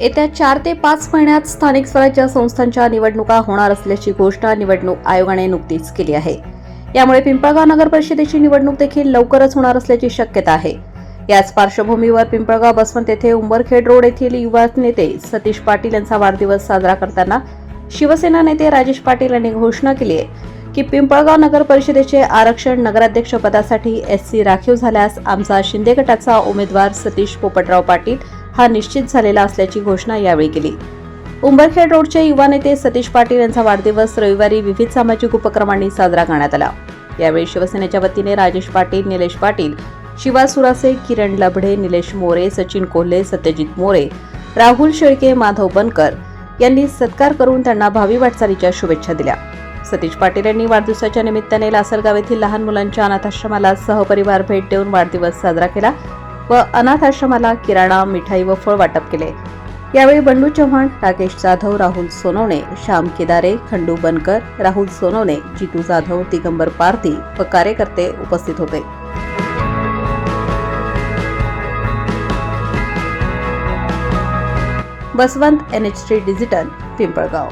येत्या चार ते पाच महिन्यात स्थानिक स्वराज्य संस्थांच्या निवडणुका होणार असल्याची घोषणा निवडणूक आयोगाने नुकतीच केली आहे. यामुळे पिंपळगाव नगर परिषदेची निवडणूक देखील लवकरच होणार असल्याची शक्यता आहे. याच पार्श्वभूमीवर पिंपळगाव बसवंत येथे उंबरखेड रोड येथील युवा नेते सतीश पाटील यांचा वाढदिवस साजरा करताना शिवसेना नेते राजेश पाटील यांनी घोषणा केली आहे की पिंपळगाव नगर परिषदेचे आरक्षण नगराध्यक्ष पदासाठी एस सी राखीव झाल्यास आमचा शिंदे गटाचा उमेदवार सतीश पोपटराव पाटील हा निश्चित झालेला असल्याची घोषणा यावेळी केली. उंबरखेड रोडचे युवा नेते सतीश पाटील यांचा वाढदिवस रविवारी विविध सामाजिक उपक्रमांनी साजरा करण्यात आला. यावेळी शिवसेनेच्या वतीने राजेश पाटील निलेश पाटील शिवा सुरासे किरण लभडे निलेश मोरे सचिन कोल्हे सत्यजित मोरे राहुल शेळके माधव बनकर यांनी सत्कार करून त्यांना भावी वाटचालीच्या शुभेच्छा दिल्या. सतीश पाटील यांनी वाढदिवसाच्या निमित्ताने लासलगाव येथील लहान मुलांच्या अनाथाश्रमाला सहपरिवार भेट देऊन वाढदिवस साजरा केला. व अनाथ आश्रमाला किराणा मिठाई व फळ वाटप केले. यावेळी बंडू चव्हाण राकेश जाधव राहुल सोनवणे श्याम केदारे खंडू बनकर राहुल सोनवणे जितू जाधव दिगंबर पारधी व कार्यकर्ते उपस्थित होते. Basavant N H T digital Pimpalgaon.